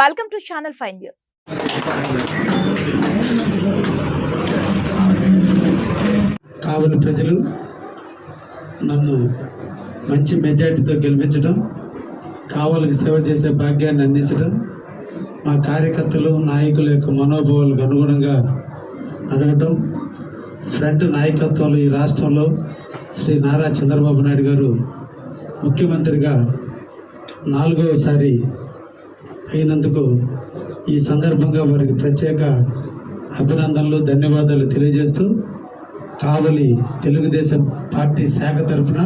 Welcome to channel five news Kavali ప్రజలు నన్ను మంచి మెజార్టీతో గెలిపించడం కావలికి సేవ చేసే భాగ్యాన్ని అందించడం మా కార్యకర్తలు నాయకుల యొక్క మనోభావాలకు అనుగుణంగా నడవటం ఫ్రంట్ నాయకత్వంలో ఈ రాష్ట్రంలో శ్రీ నారా చంద్రబాబు నాయుడు గారు ముఖ్యమంత్రిగా నాలుగవసారి అయినందుకు ఈ సందర్భంగా వారికి ప్రత్యేక అభినందనలు ధన్యవాదాలు తెలియజేస్తూ కావలి తెలుగుదేశం పార్టీ శాఖ తరఫున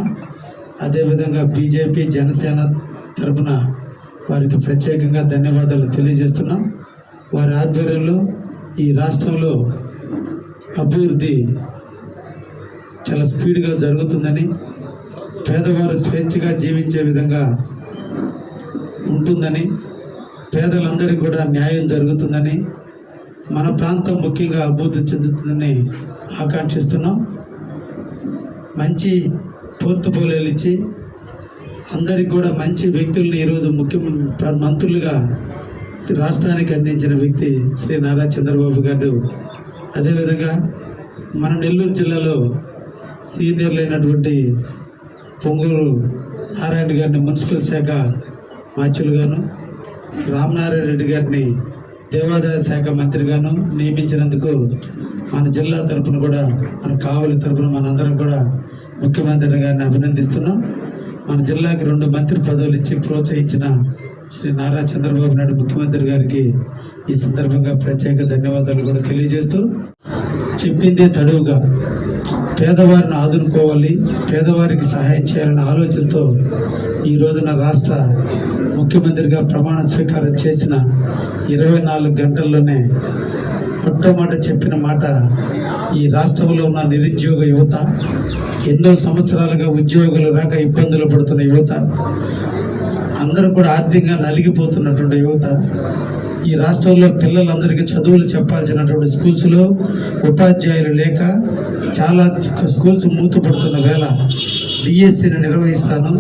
అదేవిధంగా బీజేపీ జనసేన తరఫున వారికి ప్రత్యేకంగా ధన్యవాదాలు తెలియజేస్తున్నాం. వారి ఆధ్వర్యంలో ఈ రాష్ట్రంలో అభివృద్ధి చాలా స్పీడ్గా జరుగుతుందని పేదవారు స్వేచ్ఛగా జీవించే విధంగా ఉంటుందని పేదలందరికీ కూడా న్యాయం జరుగుతుందని మన ప్రాంతం ముఖ్యంగా అభివృద్ధి చెందుతుందని ఆకాంక్షిస్తున్నాం. మంచి పోర్తుపోలేలు ఇచ్చి అందరికి కూడా మంచి వ్యక్తుల్ని ఈరోజు ముఖ్య ప్ర- మంత్రులుగా రాష్ట్రానికి అందించిన వ్యక్తి శ్రీ నారా చంద్రబాబు గారు. అదేవిధంగా మన నెల్లూరు జిల్లాలో సీనియర్లు అయినటువంటి పొంగూరు నారాయణ గారిని మున్సిపల్ శాఖ మాచులుగాను రామనారాయణ రెడ్డి గారిని దేవాదాయ శాఖ మంత్రిగాను నియమించినందుకు మన జిల్లా తరఫున కూడా మన కావలి తరపున మనందరం కూడా ముఖ్యమంత్రి గారిని అభినందిస్తున్నాం. మన జిల్లాకి రెండు మంత్రి పదవులు ఇచ్చి ప్రోత్సహించిన శ్రీ నారా చంద్రబాబు నాయుడు ముఖ్యమంత్రి గారికి ఈ సందర్భంగా ప్రత్యేక ధన్యవాదాలు కూడా తెలియజేస్తూ చెప్పిందే తడువుగా పేదవారిని ఆదుకోవాలి పేదవారికి సహాయం చేయాలనే ఆలోచనతో ఈ రోజున రాష్ట్ర ముఖ్యమంత్రిగా ప్రమాణ స్వీకారం చేసిన ఇరవై నాలుగు గంటల్లోనే మాట చెప్పిన మాట ఈ రాష్ట్రంలో ఉన్న నిరుద్యోగ యువత ఎన్నో సంవత్సరాలుగా ఉద్యోగులు రాక ఇబ్బందులు పడుతున్న యువత అందరూ కూడా ఆర్థికంగా నలిగిపోతున్నటువంటి యువత ఈ రాష్ట్రంలో పిల్లలందరికీ చదువులు చెప్పాల్సినటువంటి స్కూల్స్లో ఉపాధ్యాయులు లేక చాలా స్కూల్స్ మూతపడుతున్న వేళ డిఎస్సిని నిర్వహిస్తాను.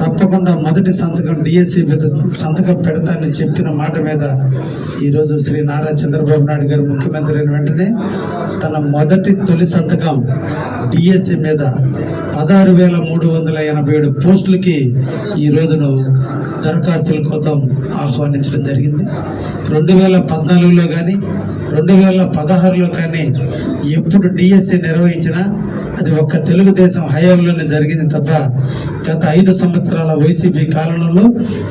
తప్పకుండా మొదటి సంతకం డిఎస్సి మీద సంతకం పెడతానని చెప్పిన మాట మీద ఈరోజు శ్రీ నారా చంద్రబాబు నాయుడు గారు ముఖ్యమంత్రి అయిన వెంటనే తన మొదటి తొలి సంతకం డిఎస్సి మీద పదహారు వేల మూడు వందల ఎనభై ఏడు పోస్టులకి ఈ రోజును దరఖాస్తుల కోసం ఆహ్వానించడం జరిగింది. రెండు వేల పద్నాలుగులో కానీ రెండు వేల పదహారులో కానీ ఎప్పుడు డిఎస్సి నిర్వహించినా అది ఒక్క తెలుగుదేశం హయాంలోనే జరిగింది తప్ప గత ఐదు సంవత్సరాల వైసీపీ కాలంలో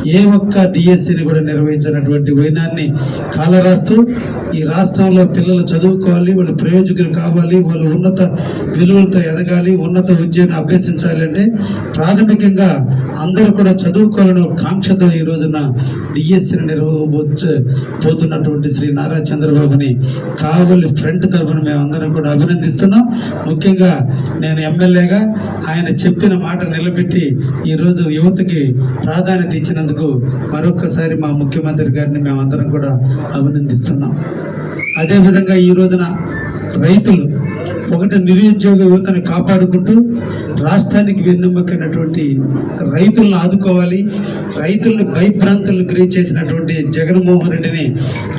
ఏ ఒక్క డిఎస్సిని కూడా నిర్వహించినటువంటి వైనాన్ని కాలరాస్తూ ఈ రాష్ట్రంలో పిల్లలు చదువుకోవాలి వాళ్ళు ప్రయోజకులు కావాలి వాళ్ళు ఉన్నత విలువలతో ఎదగాలి ఉన్నత విద్యను అభ్యసించాలి అంటే ప్రాథమికంగా అందరూ కూడా చదువుకోవాలని కాంక్షతో ఈ రోజున డిఎస్సిని నిర్వహించ పోతున్నటువంటి శ్రీ నారా చంద్రబాబుని కావలి ఫ్రంట్ తరఫున మేము అందరం కూడా అభినందిస్తున్నాం. ముఖ్యంగా నేను ఎమ్మెల్యేగా ఆయన చెప్పిన మాట నిలబెట్టి ఈరోజు యువతకి ప్రాధాన్యత ఇచ్చినందుకు మరొకసారి మా ముఖ్యమంత్రి గారిని మేమందరం కూడా అభినందిస్తున్నాం. అదేవిధంగా ఈ రోజున రైతులు ఒకటి నిరుద్యోగ యువతను కాపాడుకుంటూ రాష్ట్రానికి వెన్నెమ్మకైనటువంటి రైతులను ఆదుకోవాలి రైతులను భయభ్రాంతులను క్రియేట్ చేసినటువంటి జగన్మోహన్ రెడ్డిని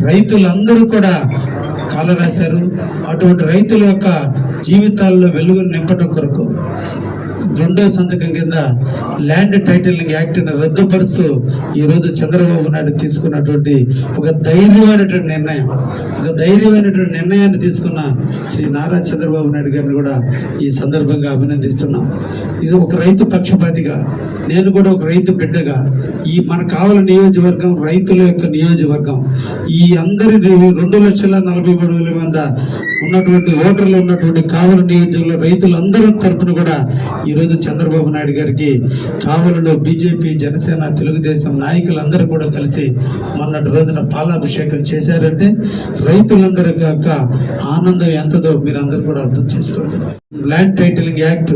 రైతులందరూ కూడా కాలరాశారు. అటువంటి రైతుల యొక్క జీవితాల్లో వెలుగును నింపటం కొరకు రెండో సంతకం కింద ల్యాండ్ టైటిలింగ్ యాక్ట్ని రద్దుపరుస్తూ ఈరోజు చంద్రబాబు నాయుడు తీసుకున్నటువంటి ఒక ధైర్యమైనటువంటి నిర్ణయం. ఒక ధైర్యమైనటువంటి నిర్ణయాన్ని తీసుకున్న శ్రీ నారా చంద్రబాబు నాయుడు గారిని కూడా ఈ సందర్భంగా అభినందిస్తున్నాం. ఇది ఒక రైతు పక్షపాతిగా నేను కూడా ఒక రైతు బిడ్డగా ఈ మన కావల నియోజకవర్గం రైతుల యొక్క నియోజకవర్గం ఈ అందరి రెండు లక్షల నలభై మూడు వేల మంది ఉన్నటువంటి ఓటర్లు ఉన్నటువంటి కావల నియోజకవర్గంలో రైతులందరి తరపున కూడా ఈరోజు చంద్రబాబు నాయుడు గారికి కావలలో బీజేపీ జనసేన తెలుగుదేశం నాయకులందరూ కూడా కలిసి మొన్నటి రోజున పాలాభిషేకం చేశారంటే రైతులందరి యొక్క ఆనందం ఎంతదో మీరు అందరూ కూడా అర్థం చేసుకోండి. ల్యాండ్ టైటిలింగ్ యాక్ట్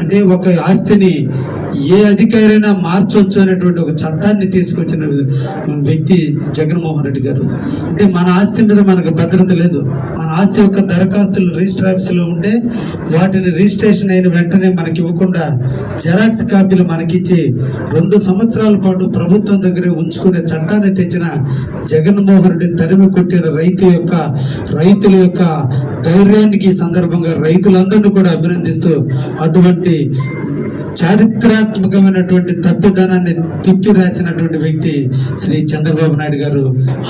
అంటే ఒక ఆస్తిని ఏ అధికారైనా మార్చొచ్చు అనేటువంటి ఒక చట్టాన్ని తీసుకొచ్చిన వ్యక్తి జగన్మోహన్ రెడ్డి గారు. అంటే మన ఆస్తి మీద మనకు భద్రత లేదు. మన ఆస్తి యొక్క దరఖాస్తులు రిజిస్టర్ ఆఫీసులో ఉంటే వాటిని రిజిస్ట్రేషన్ అయిన వెంటనే మనకి ఇవ్వకుండా జెరాక్స్ కాపీలు మనకిచ్చి రెండు సంవత్సరాల పాటు ప్రభుత్వం దగ్గరే ఉంచుకునే చట్టాన్ని తెచ్చిన జగన్మోహన్ రెడ్డి తరిమి కొట్టిన రైతు యొక్క రైతుల యొక్క ధైర్యానికి సందర్భంగా రైతులందరినీ కూడా అభినందిస్తూ అటువంటి చారిత్రాత్మకమైనటువంటి తప్పిదనాన్ని తిప్పి రాసినటువంటి వ్యక్తి శ్రీ చంద్రబాబు నాయుడు గారు.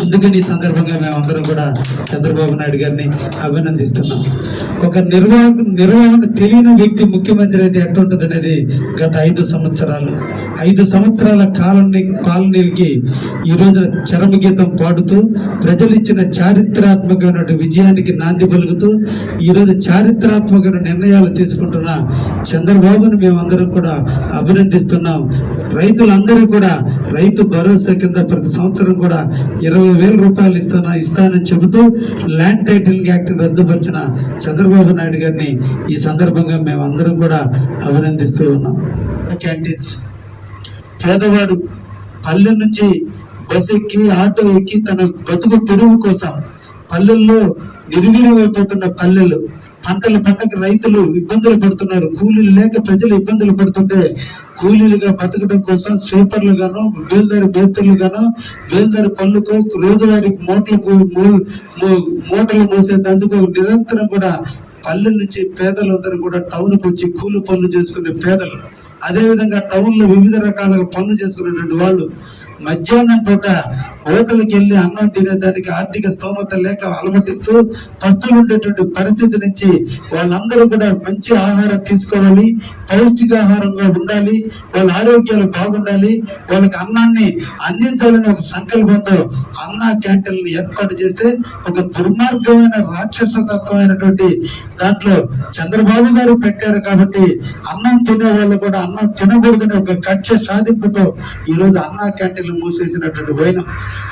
అందుకని ఈ సందర్భంగా మేమందరం కూడా చంద్రబాబు నాయుడు గారిని అభినందిస్తున్నాం. ఒక నిర్వాహక నిర్వహణ తెలియని వ్యక్తి ముఖ్యమంత్రి అయితే ఎట్టుంటుంది అనేది గత ఐదు సంవత్సరాలు. ఐదు సంవత్సరాల కాలనీ కాలనీలకి ఈ రోజున చరమగీతం పాడుతూ ప్రజలు ఇచ్చిన చారిత్రాత్మకమైనటువంటి విజయానికి నాంది పలుకుతూ ఈ రోజు చారిత్రాత్మకమైన నిర్ణయాలు తీసుకుంటున్న చంద్రబాబును మేమందరం కూడా అభినందిస్తున్నాం. రైతులందరూ కూడా రైతు భరోసా కింద ప్రతి సంవత్సరం కూడా ఇరవై వేల రూపాయలు ఇస్తున్నా ఇస్తానని చెబుతూ ల్యాండ్ టైటిల్ యాక్ట్ రద్దుపరిచిన చంద్రబాబు నాయుడు గారిని ఈ సందర్భంగా మేము అందరం కూడా అభినందిస్తూ ఉన్నాం. క్యాంటీన్స్. పేదవాడు పల్లె నుంచి బస్ ఎక్కి ఆటో ఎక్కి తన బతుకు తెరువు కోసం పల్లెల్లో నిర్వీర్యమైపోతున్న పల్లెలు. పంటలు పంటకు రైతులు ఇబ్బందులు పడుతున్నారు. కూలీలు లేక ప్రజలు ఇబ్బందులు పడుతుంటే కూలీలుగా బతకడం కోసం స్వీపర్లు గాను బేల్దారి బేస్తర్లు గాను బేల్దారి పనులకు రోజువారి మూటలకు మూటలు మోసేందుకు నిరంతరం కూడా పల్లె నుంచి పేదలందరూ కూడా టౌన్కి వచ్చి కూలి పనులు చేసుకునే పేదలు. అదేవిధంగా టౌన్లో టౌన్లో వివిధ రకాలుగా పనులు చేసుకునేటువంటి వాళ్ళు మధ్యాహ్నం పూట హోటల్కి వెళ్ళి అన్నం తినేదానికి ఆర్థిక స్తోమత లేక అలమటిస్తూ పస్తులు ఉండేటువంటి పరిస్థితి నుంచి వాళ్ళందరూ కూడా మంచి ఆహారం తీసుకోవాలి పౌష్టికాహారంగా ఉండాలి వాళ్ళ ఆరోగ్యాలు బాగుండాలి వాళ్ళకి అన్నాన్ని అందించాలని ఒక సంకల్పంతో అన్నా క్యాంటీన్లు ఏర్పాటు చేస్తే ఒక దుర్మార్గమైన రాక్షసతత్వమైనటువంటి దాంట్లో చంద్రబాబు గారు పెట్టారు కాబట్టి అన్నం తినే వాళ్ళు కూడా అన్నం తినకూడదనే ఒక కక్ష సాధింపుతో ఈ రోజు క్యాంటీన్ క్యాంటీన్లు మూసేసినటువంటి పోయిన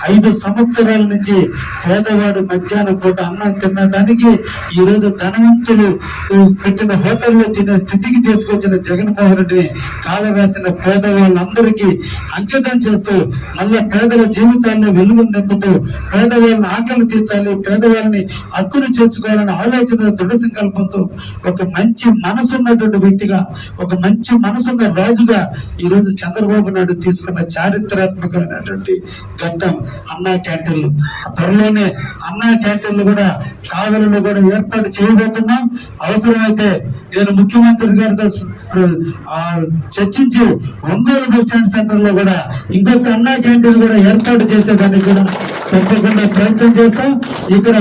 ఐదు సంవత్సరాల నుంచి పేదవాడు మధ్యాహ్నం పూట అన్నం తినడానికి ఈ రోజు ధనవంతులు పెట్టిన హోటల్లో తినే స్థితికి తీసుకొచ్చిన జగన్మోహన్ రెడ్డిని కాలరాసిన పేదవాళ్ళందరికీ అంకితం చేస్తూ మళ్ళా పేదల జీవితాల్లో వెలుగు నింపుతూ పేదవాళ్ళని ఆకలి తీర్చాలి పేదవాళ్ళని హక్కును చేర్చుకోవాలని ఆలోచన దృఢ సంకల్పంతో ఒక మంచి మనసున్నటువంటి వ్యక్తిగా ఒక మంచి మనసున్న రాజుగా ఈ రోజు చంద్రబాబు నాయుడు తీసుకున్న చారిత్రాత్మకమైనటువంటి ఘట్టం అన్నా క్యాంటీన్లు. త్వరలోనే అన్నా క్యాంటీన్లు కూడా కావలను కూడా ఏర్పాటు చేయబోతున్నాం. అవసరమైతే నేను ముఖ్యమంత్రి గారితో చర్చించి ఒంగోలు బస్ స్టాండ్ సెంటర్లో కూడా ఇంకొక అన్నా క్యాంటీన్ కూడా ఏర్పాటు చేసేదానికి కూడా తప్పకుండా ప్రయత్నం చేస్తాం. ఇక్కడ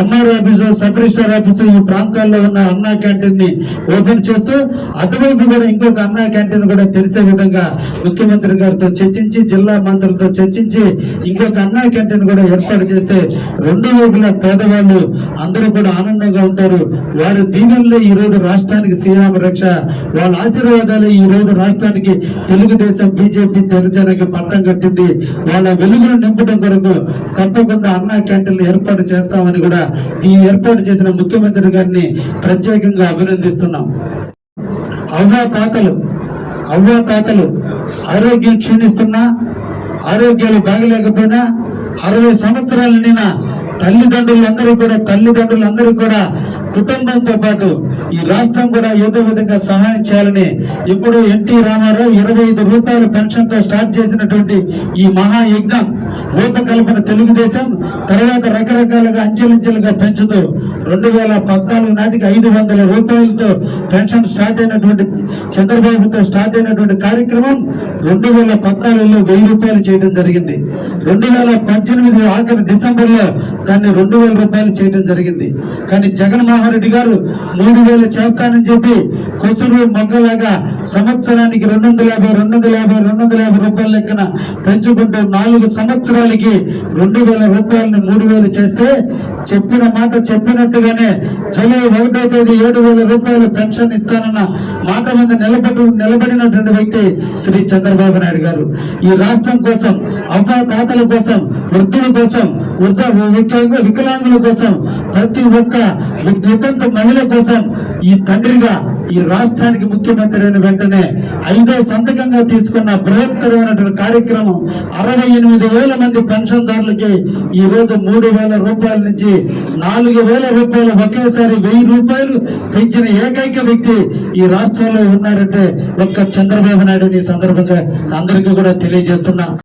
M R office sub register office ఈ ప్రాంతాల్లో ఉన్న అన్నా క్యాంటీన్ని ఓపెన్ చేస్తూ అటువైపు కూడా ఇంకొక అన్నా క్యాంటీన్ కూడా తెలిసే విధంగా ముఖ్యమంత్రి గారితో చర్చించి జిల్లా మంత్రులతో చర్చించి ఇంకొక అన్నా క్యాంటీన్ కూడా ఏర్పాటు చేస్తే రెండు వైపులా పేదవాళ్ళు అందరూ కూడా ఆనందంగా ఉంటారు. వారి దీవెనలే ఈ రోజు రాష్ట్రానికి శ్రీరామ రక్ష. వాళ్ళ ఆశీర్వాదాలే ఈ రోజు రాష్ట్రానికి తెలుగుదేశం బీజేపీ తెరచడానికి పట్టం కట్టింది. వాళ్ళ వెలుగును నింపడం కొరకు తప్పకుండా అన్నా క్యాంటీన్లు ఏర్పాటు చేస్తామని కూడా ఈ ఏర్పాటు చేసిన ముఖ్యమంత్రి గారిని ప్రత్యేకంగా అభినందిస్తున్నాం. అవ్వా తాతలు అవ్వా తాతలు ఆరోగ్యం క్షీణిస్తున్నా ఆరోగ్యాలు బాగలేకపోయినా అరవై సంవత్సరాలు నిన్న తల్లిదండ్రులందరూ కూడా తల్లిదండ్రులందరూ కూడా కుటుంబంతో పాటు ఈ రాష్ట్రం కూడా ఏదో విధంగా సహాయం చేయాలని ఇప్పుడు ఎన్టీ రామారావు ఇరవై ఐదు రూపాయల పెన్షన్తో స్టార్ట్ చేసినటువంటి ఈ మహాయజ్ఞం రూపకల్పన తెలుగుదేశం తర్వాత రకరకాలుగా అంచెలంచెలుగా పెంచుతూ రెండు వేల పద్నాలుగు నాటికి ఐదు వందల రూపాయలతో పెన్షన్ స్టార్ట్ అయినటువంటి చంద్రబాబుతో స్టార్ట్ అయినటువంటి కార్యక్రమం రెండు వేల పద్నాలుగులో వెయ్యి రూపాయలు చేయడం జరిగింది. రెండు వేల పద్దెనిమిది ఆఖరి డిసెంబర్లో దాన్ని రెండు వేల రూపాయలు చేయడం జరిగింది. కానీ జగన్మోహన్ రెడ్డి గారు మూడు వేలు చేస్తానని చెప్పి కొసరు మొగ్గలాగా సంవత్సరానికి రెండు వందల యాభై రెండు వందల యాభై రెండు వందల యాభై రూపాయల లెక్కన పెంచుకుంటూ నాలుగు సంవత్సరాలకి రెండు వేల రూపాయలని మూడు వేలు చేస్తే చెప్పిన మాట చెప్పినట్టుగానే జూలై ఒకటో తేదీ ఏడు వేల రూపాయలు పెన్షన్ ఇస్తానన్న మాట మీద నిలబడి నిలబడినటువంటి వ్యక్తి శ్రీ చంద్రబాబు నాయుడు గారు. ఈ రాష్ట్రం కోసం అవ్వ కోసం వృద్ధుల కోసం వృద్ధ వికలాంగుల కోసం ప్రతి ఒక్క వితంతు మహిళ కోసం ఈ తండ్రిగా ఈ రాష్ట్రానికి ముఖ్యమంత్రి అయిన వెంటనే ఐదో సంతకంగా తీసుకున్న బృహత్తరమైనటువంటి కార్యక్రమం అరవై ఎనిమిది వేల మంది పెన్షన్దారులకి ఈ రోజు మూడు వేల రూపాయల నుంచి నాలుగు వేల రూపాయలు ఒకేసారి వెయ్యి రూపాయలు పెంచిన ఏకైక వ్యక్తి ఈ రాష్ట్రంలో ఉన్నారంటే ఒక్క చంద్రబాబు నాయుడు ఈ సందర్భంగా అందరికీ కూడా తెలియజేస్తున్నా.